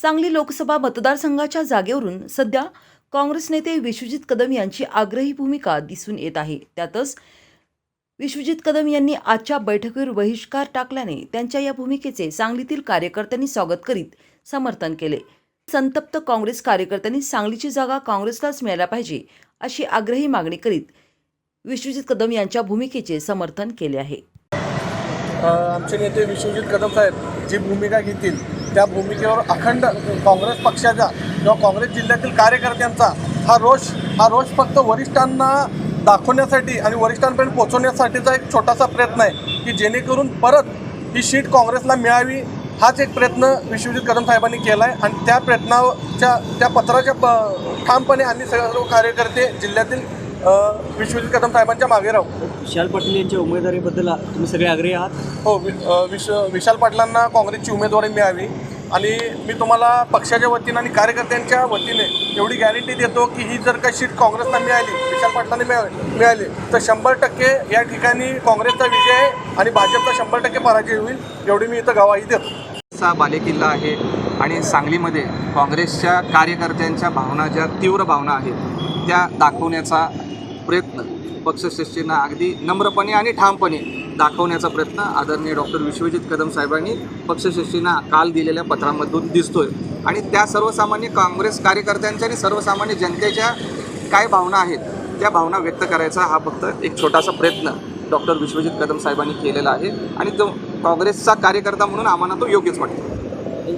सांगली लोकसभा मतदारसंघाच्या जागेवरून सध्या काँग्रेस नेते विश्वजित कदम यांची आग्रही भूमिका दिसून येत आहे. त्यातच विश्वजित कदम यांनी आजच्या बैठकीवर बहिष्कार टाकल्याने त्यांच्या या भूमिकेचे सांगलीतील कार्यकर्त्यांनी स्वागत करीत समर्थन केले. संतप्त काँग्रेस कार्यकर्त्यांनी सांगलीची जागा काँग्रेसलाच मिळायला पाहिजे अशी आग्रही मागणी करीत विश्वजित कदम यांच्या भूमिकेचे समर्थन केले आहे. आमचे नेते विश्वजित कदम साहेब जी भूमिका घेतील त्या भूमिकेवर अखंड काँग्रेस पक्षाच्या किंवा काँग्रेस जिल्ह्यातील कार्यकर्त्यांचा हा रोष हा रोष फक्त वरिष्ठांना दाखवण्यासाठी आणि वरिष्ठांपर्यंत पोहोचवण्यासाठीचा एक छोटासा प्रयत्न आहे की जेणेकरून परत ही शीट काँग्रेसला मिळावी हाच एक प्रयत्न विश्वजित कदम साहेबांनी केला आहे आणि त्या प्रयत्नाच्या त्या पत्राच्या प ठामपणे आम्ही सर्व कार्यकर्ते जिल्ह्यातील विश्वजित कदम साहेबांच्या मागे राहू. विशाल पाटील यांच्या उमेदवारीबद्दल तुम्ही सगळे आग्रही आहात? हो वि अ, विश विशाल पाटलांना काँग्रेसची उमेदवारी मिळावी आणि मी तुम्हाला पक्षाच्या वतीनं आणि कार्यकर्त्यांच्या वतीने एवढी गॅरंटी देतो की ही जर का सीट काँग्रेसला मिळाली विशाल पाटलांनी मिळाली मिळाली तर शंभर टक्के या ठिकाणी काँग्रेसचा विजय आहे आणि भाजपचा शंभर टक्के पराजय होईल एवढी मी इथं गवाही देतो. चा बालेकिल्ला आहे आणि सांगलीमध्ये काँग्रेसच्या कार्यकर्त्यांच्या भावना ज्या तीव्र भावना आहेत त्या दाखवण्याचा प्रयत्न पक्षश्रेष्ठींना अगदी नम्रपणे आणि ठामपणे दाखवण्याचा प्रयत्न आदरणीय डॉक्टर विश्वजित कदम साहेबांनी पक्षश्रेष्ठींना काल दिलेल्या पत्रामधून दिसतोय. आणि त्या सर्वसामान्य काँग्रेस कार्यकर्त्यांच्या आणि सर्वसामान्य जनतेच्या काय भावना आहेत त्या भावना व्यक्त करायचा हा फक्त एक छोटासा प्रयत्न डॉक्टर विश्वजित कदम साहेबांनी केलेला आहे. आणि तो काँग्रेसचा कार्यकर्ता म्हणून आम्हाला तो योग्यच वाटतो.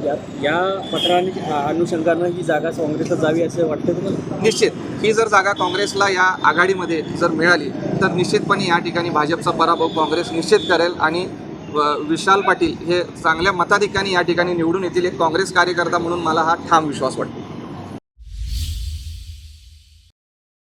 या या पत्राने अनुषंगानं ही जागा काँग्रेसला जावी असं वाटतं तुम्हाला? निश्चित. ही जर जागा काँग्रेसला या आघाडीमध्ये जर मिळाली तर निश्चितपणे या ठिकाणी भाजपचा पराभव काँग्रेस निश्चित करेल आणि व- विशाल पाटील हे चांगल्या मताधिकाने या ठिकाणी निवडून येतील एक काँग्रेस कार्यकर्ता म्हणून मला हा ठाम विश्वास वाटतो.